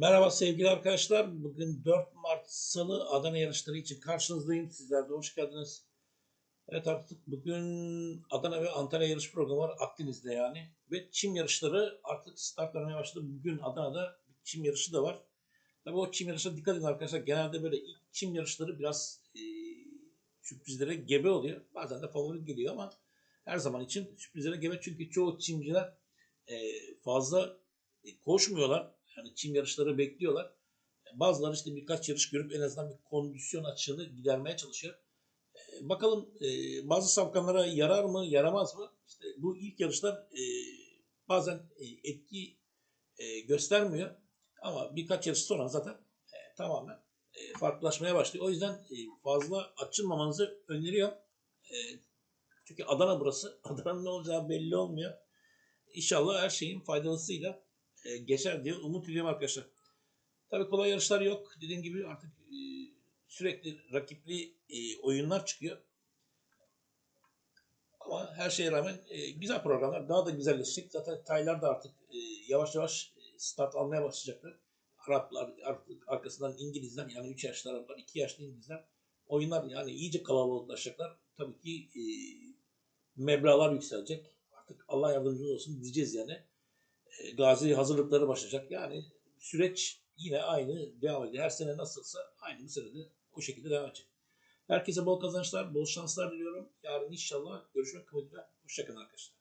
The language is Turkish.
Merhaba sevgili arkadaşlar. Bugün 4 Mart Salı Adana yarışları için karşınızdayım. Sizler de hoş geldiniz. Evet artık bugün Adana ve Antalya yarış programı var Akdeniz'de yani. Ve çim yarışları artık start vermeye başladı. Bugün Adana'da bir çim yarışı da var. Tabii o çim yarışına dikkat edin arkadaşlar. Genelde böyle ilk çim yarışları biraz e, sürprizlere gebe oluyor. Bazen de favori geliyor ama her zaman için sürprizlere gebe. Çünkü çoğu çimciler e, fazla e, koşmuyorlar. Yani çim yarışları bekliyorlar. Bazıları işte birkaç yarış görüp en azından bir kondisyon açığını gidermeye çalışıyor. E, bakalım e, bazı safkanlara yarar mı, yaramaz mı? İşte bu ilk yarışlar e, bazen etki göstermiyor. Ama birkaç yarış sonra zaten tamamen farklılaşmaya başlıyor. O yüzden fazla açılmamanızı öneriyorum. Çünkü Adana burası. Adana'nın ne olacağı belli olmuyor. İnşallah her şeyin faydalısıyla e, geçer diye umut ediyorum arkadaşlar. Tabii kolay yarışlar yok. Dediğim gibi artık e, sürekli rakipli e, oyunlar çıkıyor. Ama her şeye rağmen e, güzel programlar. Daha da güzelleşecek. Zaten Taylar da artık yavaş yavaş start almaya başlayacaklar. Araplar artık arkasından İngilizler yani 3 yaşlı Araplar, 2 yaşlı İngilizler oyunlar yani iyice kalabalıklaşacaklar. Tabii ki e, meblağlar yükselecek. Artık Allah yardımcımız olsun diyeceğiz yani. Gazi hazırlıkları başlayacak. Yani süreç yine aynı devam ediyor. Her sene nasılsa aynı bu sene de o şekilde devam edecek. Herkese bol kazançlar, bol şanslar diliyorum. Yarın inşallah görüşmek kaydıyla. Hoşçakalın arkadaşlar.